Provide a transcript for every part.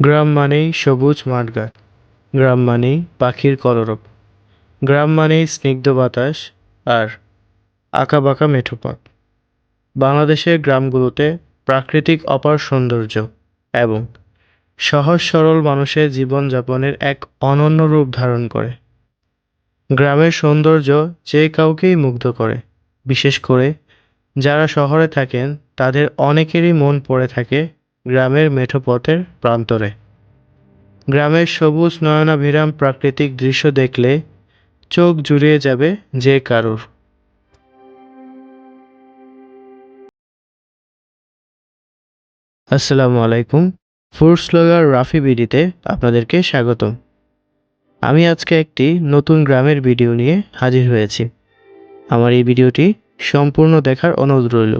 গ্রাম মানেই সবুজ মাঠঘাট, গ্রাম মানেই পাখির কলরব, গ্রাম মানেই স্নিগ্ধ বাতাস আর আঁকাবাঁকা মেঠো পথ বাংলাদেশের গ্রামগুলোতে প্রাকৃতিক অপার সৌন্দর্য এবং সহজ সরল মানুষের জীবনযাপনের এক অনন্য রূপ ধারণ করে। গ্রামের সৌন্দর্য যে কাউকেই মুগ্ধ করে, বিশেষ করে যারা শহরে থাকেন, তাদের অনেকেরই মন পড়ে থাকে গ্রামের মেঠো পথের প্রান্তরে। গ্রামের সবুজ নয়নাভিরাম প্রাকৃতিক দৃশ্য দেখলে চোখ জুড়িয়ে যাবে যে কারোর। আসসালামু আলাইকুম। ফুড রাফি বিডিতে আপনাদেরকে স্বাগতম। আমি আজকে একটি নতুন গ্রামের ভিডিও নিয়ে হাজির হয়েছি। আমার এই ভিডিওটি সম্পূর্ণ দেখার অনুরোধ রইল।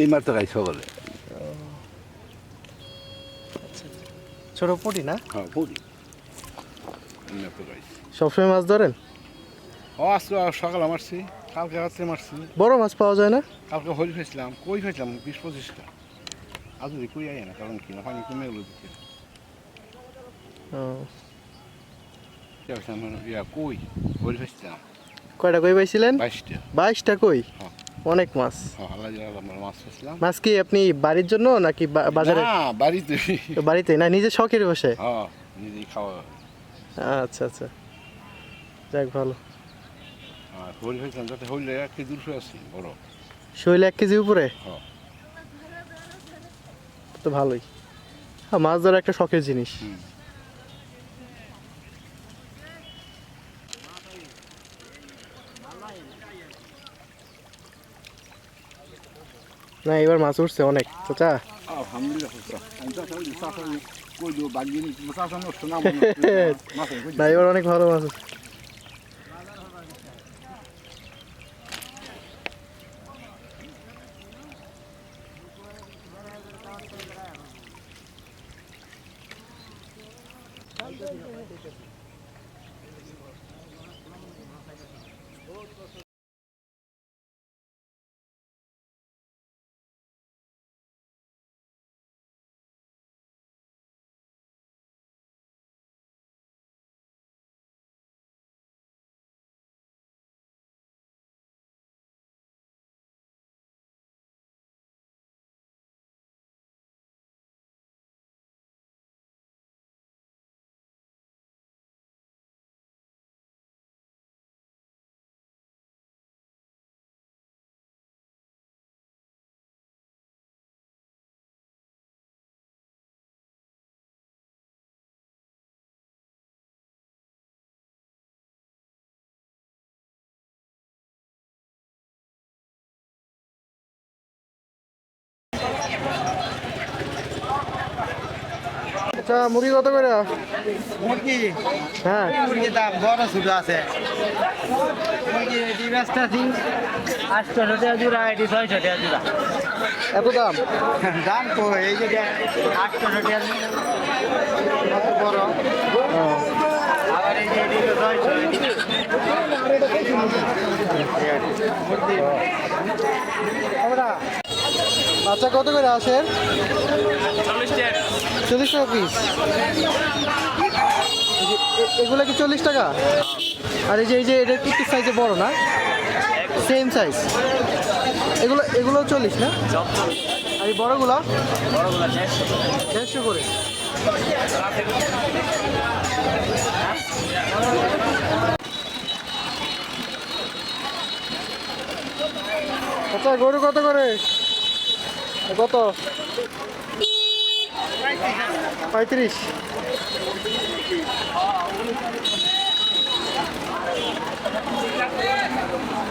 এই মাত্র খাই সকালে ছোট পটি না? হ্যাঁ খাই সবসময় মাছ ধরেন? ও আজকে সকালে মারছি কালকে রাত্রে মারছি। বড় মাছ পাওয়া যায় না? কালকে হলি ফেসলাম কই ফেসলাম বিশ পঁচিশটা আজ যদি কই আয় না কারণ কি না পানি কমে গেলো দিকে। কই? হলি ফেসলাম কয়টা কই পাইছিলেন? বাইশটা। বাইশটা কই? হ্যাঁ। অনেক মাছ। মাছ কি আপনি বাড়ির জন্য নাকি বাজারে? বাড়িতে। বাড়িতে? না নিজে শখের বসে? হ্যাঁ খাওয়া আচ্ছা আচ্ছা। যাক ভালো। এক শৈল কেজি উপরে? হ্যাঁ। তো ভালোই। হ্যাঁ মাছ ধরা একটা শখের জিনিস। না এবার মাছ উঠছে অনেক। চাচা? না এবার অনেক ভালো মাছ আছে। আচ্ছা মুরগি কত করে? মুরগি? হ্যাঁ। মুরগি দাম বড় ছোট আছে। মুরগি এটি ব্যস্ত আছি। আটশো টাকা জোড়া এটি ছয়শো টাকা জোড়া। এত দাম? দাম তো এই যে আটশো টাকা কত বড়? আবার এই যে এটি আচ্ছা কত করে আসেন চল্লিশ টাকা। পিস এগুলো কি চল্লিশ টাকা? আর এই যে এই যে এটা একটু সাইজে বড় না? সেম সাইজ এগুলো এগুলো চল্লিশ না? আর এই বড়গুলো? দেড়শো করে। আচ্ছা গরু কত করে? কত? পঁয়ত্রিশ।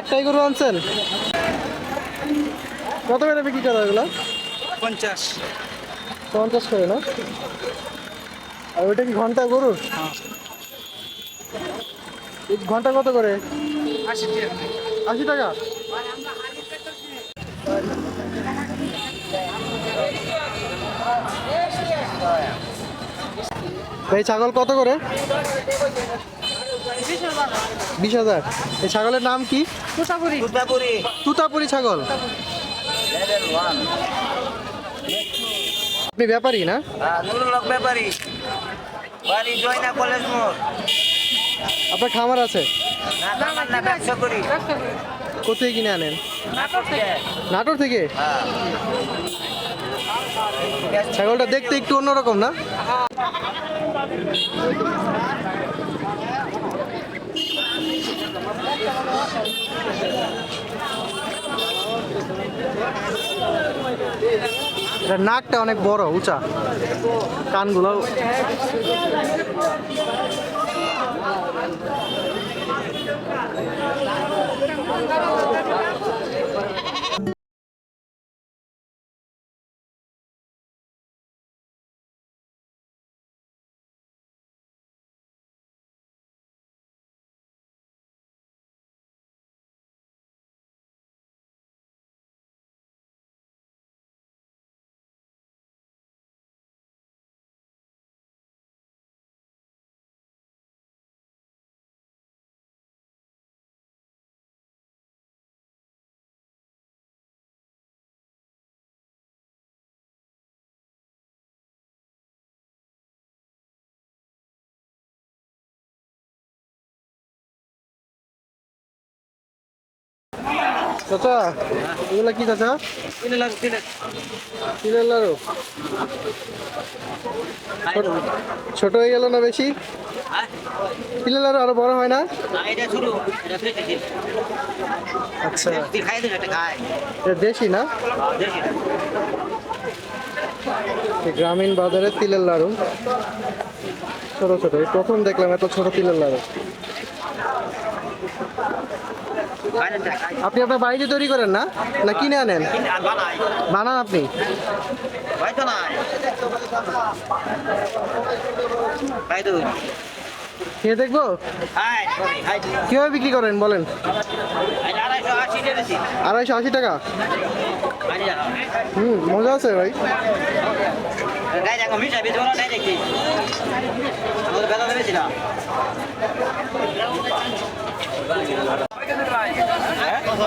একটাই গরু আনছেন? কত করে বিক্রি করা এগুলো? পঞ্চাশ। পঞ্চাশ করে না? আর ওইটা কি ঘণ্টা গরুর এই ঘণ্টা কত করে? আশি টাকা। আশি টাকা? এই ছাগল কত করে? বিশ হাজার। এই ছাগলের নাম কি? তুতাপুরি। তুতাপুরি। ছাগল। আপনি ব্যাপারী না? নুরুলক ব্যাপারী। বাড়ি জয়না কলেজ মোড়। আপনার খামার আছে? কোথায় কিনে আনেন? নাটোর থেকে। হ্যাঁ। ছাগলটা দেখতে একটু অন্যরকম না? নাকটা অনেক বড় উঁচা। কানগুলো চাচা, এগুলা কি চাচা? তিলের লাড়ু। ছোট হয়ে গেল না বেশি? তিলের লাড়ু আরও বড় হয় না? আচ্ছা। দেশি না? গ্রামীণ বাজারে তিলের লাড়ু। ছোট ছোট। প্রথম দেখলাম এত ছোট তিলের লাড়ু। আপনি আপনার বাড়িতে তৈরি করেন না? না কিনে আনেন? বানান আপনি। খেয়ে দেখব? কীভাবে বিক্রি করেন, বলেন? আড়াইশো আশি টাকা। হুম, মজা আছে ভাই দিবার চাই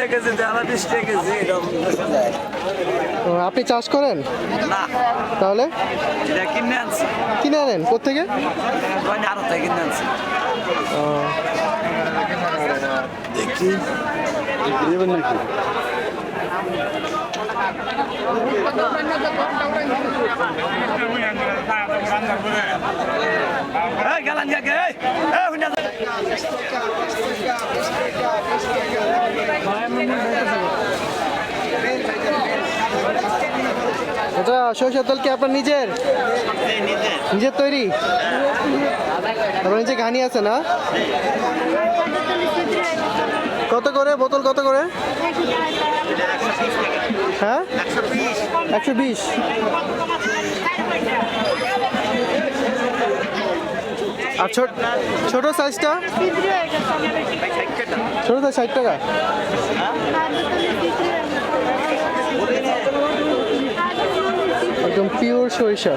টাকা কেজি বিশ টাকা কেজি আপনি চাষ করেন? না। তাহলে? এটা কিনে আনছি। কিনে আনেন? কোথেকে আরও থেকে কিনে আনছি। এই গেলাম কে এই এই হুইনা যা। আচ্ছা সরিষার তেল কি আপনার নিজের? নিজের তৈরি? আপনার নিজে ঘানি আছে না? কত করে? বোতল কত করে? হ্যাঁ? একশো বিশ। আর ছোট ছোট সাইজটা? ছোট সাইজ ষাট টাকা। একদম পিওর সরিষা।